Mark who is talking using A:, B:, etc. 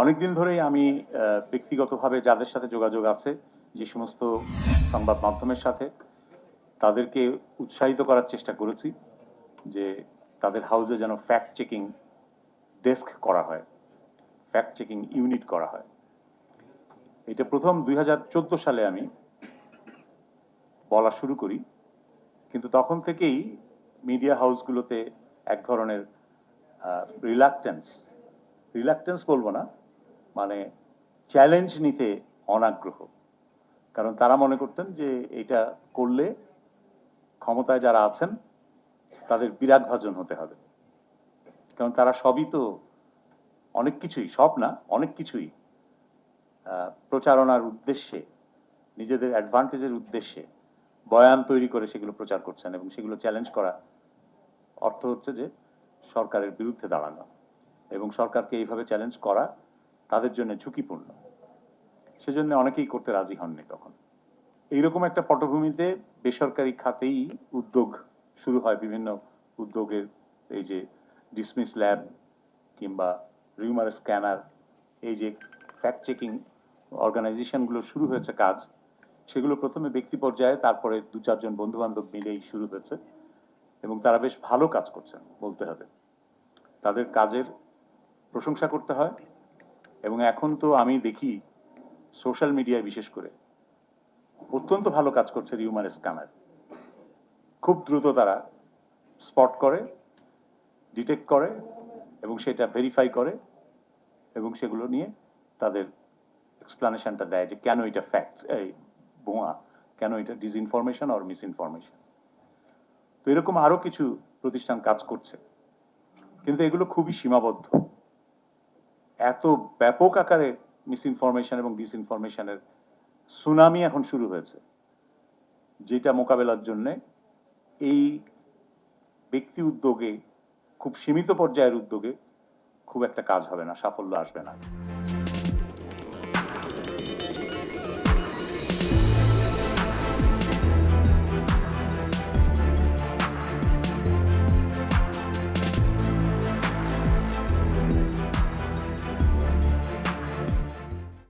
A: অনেকদিন ধরেই আমি ব্যক্তিগতভাবে যাদের সাথে যোগাযোগ আছে, যে সমস্ত সংবাদ মাধ্যমের সাথে, তাদেরকে উৎসাহিত করার চেষ্টা করেছি যে তাদের হাউসে যেন ফ্যাক্ট চেকিং ডেস্ক করা হয় ফ্যাক্ট চেকিং ইউনিট করা হয়। এটা প্রথম দুই হাজার চোদ্দ সালে আমি বলা শুরু করি, কিন্তু তখন থেকেই মিডিয়া হাউসগুলোতে এক ধরনের রিলাক্টেন্স রিলাক্টেন্স বলব না মানে চ্যালেঞ্জ নিতে অনাগ্রহ। কারণ তারা মনে করতেন যে এটা করলে ক্ষমতায় যারা আছেন, তাদের বিরাট ভাজন হতে হবে। কারণ তারা সবই তো অনেক কিছুই, সব না, অনেক কিছুই প্রচারণার উদ্দেশ্যে, নিজেদের অ্যাডভান্টেজের উদ্দেশ্যে বয়ান তৈরি করে সেগুলো প্রচার করছেন এবং সেগুলো চ্যালেঞ্জ করা অর্থ হচ্ছে যে সরকারের বিরুদ্ধে দাঁড়ানো এবং সরকারকে এইভাবে চ্যালেঞ্জ করা তাদের জন্য ঝুঁকিপূর্ণ। সেজন্য অনেকেই করতে রাজি হননি তখন। এইরকম একটা পটভূমিতে বেসরকারি খাতেই উদ্যোগ শুরু হয় বিভিন্ন উদ্যোগের, এই যে ডিসমিস ল্যাব কিংবা রিউমার স্ক্যানার এই যে ফ্যাক্ট চেকিং অর্গানাইজেশনগুলো শুরু হয়েছে কাজ, সেগুলো প্রথমে ব্যক্তি পর্যায়ে, তারপরে দু চারজন বন্ধু বান্ধব মিলেই শুরু হয়েছে এবং তারা বেশ ভালো কাজ করছেন বলতে হবে। তাদের কাজের প্রশংসা করতে হয় এবং এখন তো আমি দেখি সোশ্যাল মিডিয়ায় বিশেষ করে অত্যন্ত ভালো কাজ করছে রিউমার স্ক্যানার খুব দ্রুত তারা স্পট করে ডিটেক্ট করে এবং সেটা ভেরিফাই করে এবং সেগুলো নিয়ে তাদের এক্সপ্লানেশনটা দেয় যে কেন এটা ফ্যাক্ট এই বোয়া কেন এটা ডিসইনফরমেশন আর মিস ইনফরমেশন তো এরকম আরও কিছু প্রতিষ্ঠান কাজ করছে। কিন্তু এগুলো খুবই সীমাবদ্ধ। এত ব্যাপক আকারে মিস ইনফরমেশন এবং ডিসইনফরমেশনের সুনামি এখন শুরু হয়েছে, যেটা মোকাবেলার জন্যে এই ব্যক্তি উদ্যোগে, খুব সীমিত পর্যায়ের উদ্যোগে খুব একটা কাজ হবে না, সাফল্য আসবে না।